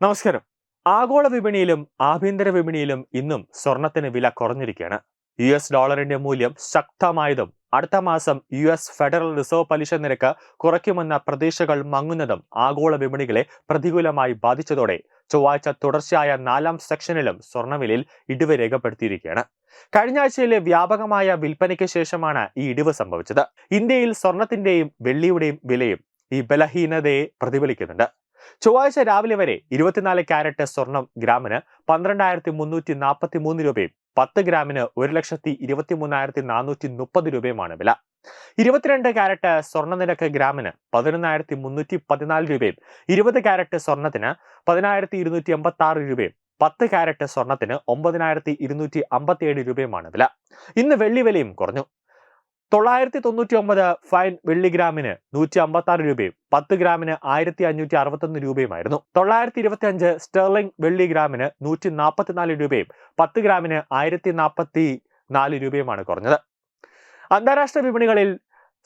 നമസ്കാരം. ആഗോള വിപണിയിലും ആഭ്യന്തര വിപണിയിലും ഇന്നും സ്വർണത്തിന് വില കുറഞ്ഞിരിക്കുകയാണ്. യു എസ് ഡോളറിന്റെ മൂല്യം ശക്തമായതും അടുത്ത മാസം യു എസ് ഫെഡറൽ റിസർവ് പലിശ നിരക്ക് കുറയ്ക്കുമെന്ന പ്രതീക്ഷകൾ മങ്ങുന്നതും ആഗോള വിപണികളെ പ്രതികൂലമായി ബാധിച്ചതോടെ ചൊവ്വാഴ്ച തുടർച്ചയായ നാലാം സെക്ഷനിലും സ്വർണവിലയിൽ ഇടിവ് രേഖപ്പെടുത്തിയിരിക്കുകയാണ്. കഴിഞ്ഞ ആഴ്ചയിലെ വ്യാപകമായ വിൽപ്പനയ്ക്ക് ശേഷമാണ് ഈ ഇടിവ് സംഭവിച്ചത്. ഇന്ത്യയിൽ സ്വർണത്തിന്റെയും വെള്ളിയുടെയും വിലയും ഈ ബലഹീനതയെ പ്രതിഫലിക്കുന്നുണ്ട്. ചൊവ്വാഴ്ച രാവിലെ വരെ ഇരുപത്തിനാല് ക്യാരറ്റ് സ്വർണം ഗ്രാമിന് പന്ത്രണ്ടായിരത്തി മുന്നൂറ്റി നാൽപ്പത്തി മൂന്ന് രൂപയും പത്ത് ഗ്രാമിന് ഒരു ലക്ഷത്തി ഇരുപത്തി മൂന്നായിരത്തി നാനൂറ്റി മുപ്പത് രൂപയുമാണ് വില. ഇരുപത്തിരണ്ട് ക്യാരറ്റ് സ്വർണ നിരക്ക് ഗ്രാമിന് പതിനൊന്നായിരത്തി മുന്നൂറ്റി പതിനാല് രൂപയും ഇരുപത് ക്യാരറ്റ് സ്വർണത്തിന് പതിനായിരത്തി ഇരുന്നൂറ്റി എൺപത്തി ആറ് രൂപയും പത്ത് ക്യാരറ്റ് സ്വർണത്തിന് ഒമ്പതിനായിരത്തി ഇരുന്നൂറ്റി അമ്പത്തിയേഴ് രൂപയുമാണ് വില. ഇന്ന് വെള്ളി വിലയും കുറഞ്ഞു. തൊള്ളായിരത്തി തൊണ്ണൂറ്റി ഒമ്പത് ഫൈൻ വെള്ളിഗ്രാമിന് നൂറ്റി അമ്പത്തി ആറ് രൂപയും പത്ത് ഗ്രാമിന് ആയിരത്തി അഞ്ഞൂറ്റി അറുപത്തൊന്ന് രൂപയുമായിരുന്നു. തൊള്ളായിരത്തി ഇരുപത്തി അഞ്ച് സ്റ്റെർലിംഗ് വെള്ളി ഗ്രാമിന് നൂറ്റി നാൽപ്പത്തിനാല് രൂപയും പത്ത് ഗ്രാമിന് ആയിരത്തി നാൽപ്പത്തി നാല് രൂപയുമാണ് കുറഞ്ഞത്. അന്താരാഷ്ട്ര വിപണികളിൽ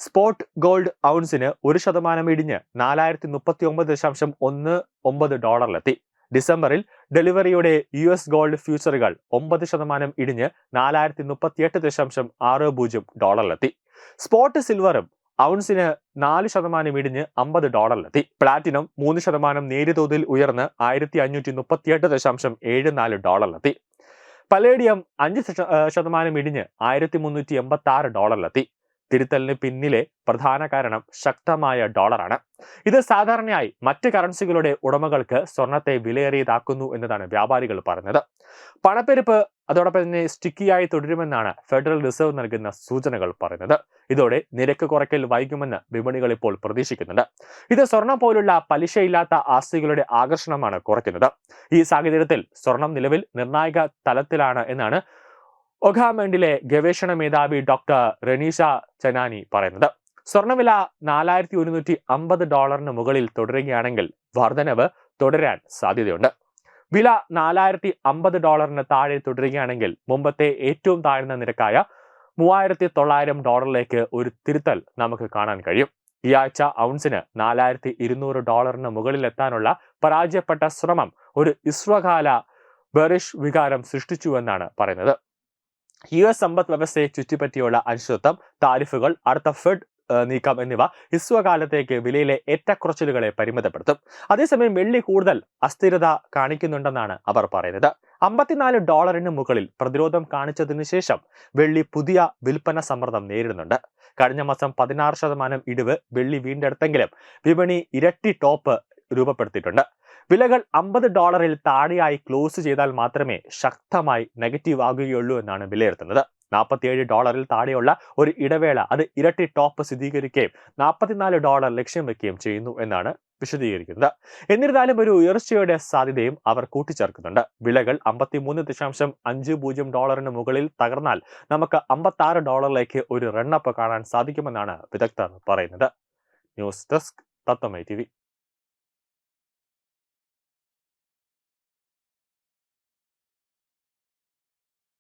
സ്പോട്ട് ഗോൾഡ് ഔൺസിന് ഒരു ശതമാനം ഇടിഞ്ഞ് നാലായിരത്തി മുപ്പത്തി ഒമ്പത് ദശാംശം ഒന്ന് ഒമ്പത് ഡോളറിലെത്തി. ഡിസംബറിൽ ഡെലിവറിയുടെ യു എസ് ഗോൾഡ് ഫ്യൂച്ചറുകൾ ഒമ്പത് ശതമാനം ഇടിഞ്ഞ് നാലായിരത്തി മുപ്പത്തിയെട്ട് ദശാംശം ആറ് പൂജ്യം ഡോളറിലെത്തി. സ്പോട്ട് സിൽവറും ഔൺസിന് നാല് ശതമാനം ഇടിഞ്ഞ് അമ്പത് ഡോളറിലെത്തി. പ്ലാറ്റിനം മൂന്ന് ശതമാനം നേരിയ തോതിൽ ഉയർന്ന് ആയിരത്തി അഞ്ഞൂറ്റി മുപ്പത്തിയെട്ട് ദശാംശം ഏഴ് നാല് ഡോളറിലെത്തി. പലേഡിയം അഞ്ച് ശതമാനം ഇടിഞ്ഞ് ആയിരത്തി മുന്നൂറ്റി എൺപത്തി ആറ് ഡോളറിലെത്തി. തിരുത്തലിന് പിന്നിലെ പ്രധാന കാരണം ശക്തമായ ഡോളറാണ്. ഇത് സാധാരണയായി മറ്റ് കറൻസികളുടെ ഉടമകൾക്ക് സ്വർണത്തെ വിലയേറിയതാക്കുന്നു എന്നതാണ് വ്യാപാരികൾ പറഞ്ഞത്. പണപ്പെരുപ്പ് അതോടൊപ്പം തന്നെ സ്റ്റിക്കിയായി തുടരുമെന്നാണ് ഫെഡറൽ റിസർവ് നൽകുന്ന സൂചനകൾ പറയുന്നത്. ഇതോടെ നിരക്ക് കുറയ്ക്കൽ വൈകുമെന്ന് വിപണികൾ ഇപ്പോൾ പ്രതീക്ഷിക്കുന്നുണ്ട്. ഇത് സ്വർണം പോലുള്ള പലിശയില്ലാത്ത ആസ്തികളുടെ ആകർഷണമാണ് കുറയ്ക്കുന്നത്. ഈ സാഹചര്യത്തിൽ സ്വർണം നിലവിൽ നിർണായക തലത്തിലാണ് എന്നാണ് ഒഖാമെൻഡിലെ ഗവേഷണ മേധാവി ഡോക്ടർ റനീഷ ചനാനി പറയുന്നത്. സ്വർണവില നാലായിരത്തി ഒരുന്നൂറ്റി അമ്പത് ഡോളറിന് മുകളിൽ തുടരുകയാണെങ്കിൽ വർധനവ് തുടരാൻ സാധ്യതയുണ്ട്. വില നാലായിരത്തി അമ്പത് ഡോളറിന് താഴെ തുടരുകയാണെങ്കിൽ മുമ്പത്തെ ഏറ്റവും താഴ്ന്ന നിരക്കായ മൂവായിരത്തി തൊള്ളായിരം ഡോളറിലേക്ക് ഒരു തിരുത്തൽ നമുക്ക് കാണാൻ കഴിയും. ഈ ആഴ്ച ഔൺസിന് നാലായിരത്തി ഇരുന്നൂറ് ഡോളറിന് മുകളിലെത്താനുള്ള പരാജയപ്പെട്ട ശ്രമം ഒരു ഇസ്രകാല ബെറിഷ് വികാരം സൃഷ്ടിച്ചുവെന്നാണ് പറയുന്നത്. യു എസ് സമ്പദ് വ്യവസ്ഥയെ ചുറ്റിപ്പറ്റിയുള്ള അനിശ്ചിതത്വം താരിഫുകൾ അടുത്ത ഫെഡ് നീക്കം എന്നിവ ഹ്രസ്വകാലത്തേക്ക് വിലയിലെ ഏറ്റക്കുറച്ചിലുകളെ പരിമിതപ്പെടുത്തും. അതേസമയം വെള്ളി കൂടുതൽ അസ്ഥിരത കാണിക്കുന്നുണ്ടെന്നാണ് അവർ പറയുന്നത്. അമ്പത്തിനാല് ഡോളറിന് മുകളിൽ പ്രതിരോധം കാണിച്ചതിനു ശേഷം വെള്ളി പുതിയ വിൽപ്പന സമ്മർദ്ദം നേരിടുന്നുണ്ട്. കഴിഞ്ഞ മാസം പതിനാറ് ശതമാനം ഇടിവ് വെള്ളി വീണ്ടെടുത്തെങ്കിലും വിപണി ഇരട്ടി ടോപ്പ് രൂപപ്പെടുത്തിയിട്ടുണ്ട്. വിലകൾ അമ്പത് ഡോളറിൽ താഴെയായി ക്ലോസ് ചെയ്താൽ മാത്രമേ ശക്തമായി നെഗറ്റീവ് ആകുകയുള്ളൂ എന്നാണ് വിലയിരുത്തുന്നത്. നാൽപ്പത്തിയേഴ് ഡോളറിൽ താഴെയുള്ള ഒരു ഇടവേള അത് ഇരട്ടി ടോപ്പ് സ്ഥിരീകരിക്കുകയും നാൽപ്പത്തിനാല് ഡോളർ ലക്ഷ്യം വെക്കുകയും ചെയ്യുന്നു എന്നാണ് വിശദീകരിക്കുന്നത്. എന്നിരുന്നാലും ഒരു ഉയർച്ചയുടെ സാധ്യതയും അവർ കൂട്ടിച്ചേർക്കുന്നുണ്ട്. വിലകൾ അമ്പത്തിമൂന്ന് ദശാംശം അഞ്ച് പൂജ്യം ഡോളറിന് മുകളിൽ തകർന്നാൽ നമുക്ക് അമ്പത്തി ആറ് ഡോളറിലേക്ക് ഒരു റണ്ണപ്പ് കാണാൻ സാധിക്കുമെന്നാണ് വിദഗ്ധർ പറയുന്നത്. News desk Tatwamayi T